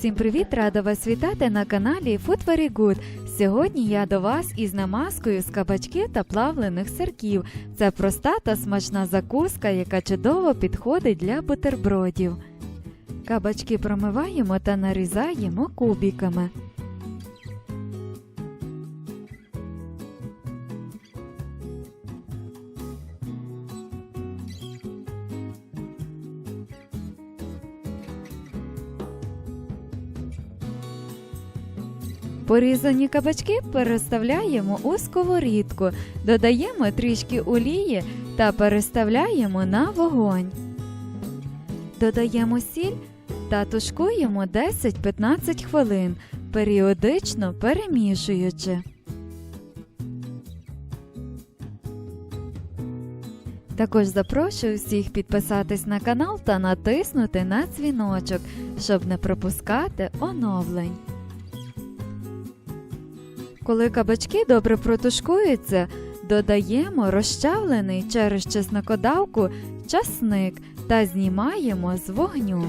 Всім привіт! Рада вас вітати на каналі Food Very Good. Сьогодні я до вас із намазкою з кабачки та плавлених сирків. Це проста та смачна закуска, яка чудово підходить для бутербродів. Кабачки промиваємо та нарізаємо кубиками. Порізані кабачки переставляємо у сковорідку, додаємо трішки олії та переставляємо на вогонь. Додаємо сіль та тушкуємо 10-15 хвилин, періодично перемішуючи. Також запрошую всіх підписатись на канал та натиснути на дзвіночок, щоб не пропускати оновлень. Коли кабачки добре протушкуються, додаємо розчавлений через чеснокодавку часник та знімаємо з вогню.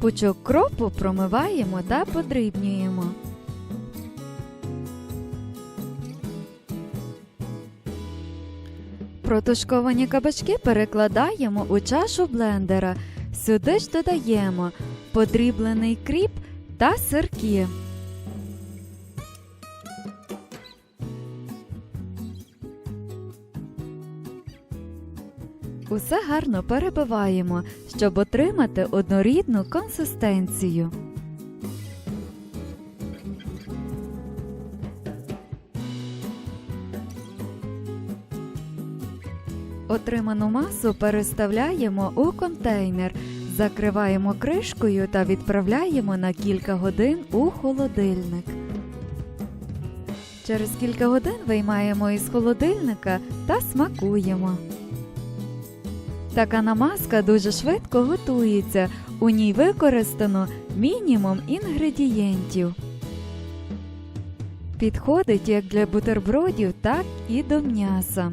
Пучок кропу промиваємо та подрібнюємо. Протушковані кабачки перекладаємо у чашу блендера. Сюди ж додаємо подріблений кріп та сирки. Усе гарно перебиваємо, щоб отримати однорідну консистенцію. Отриману масу переставляємо у контейнер, закриваємо кришкою та відправляємо на кілька годин у холодильник. Через кілька годин виймаємо із холодильника та смакуємо. Така намазка дуже швидко готується. У ній використано мінімум інгредієнтів. Підходить як для бутербродів, так і до м'яса.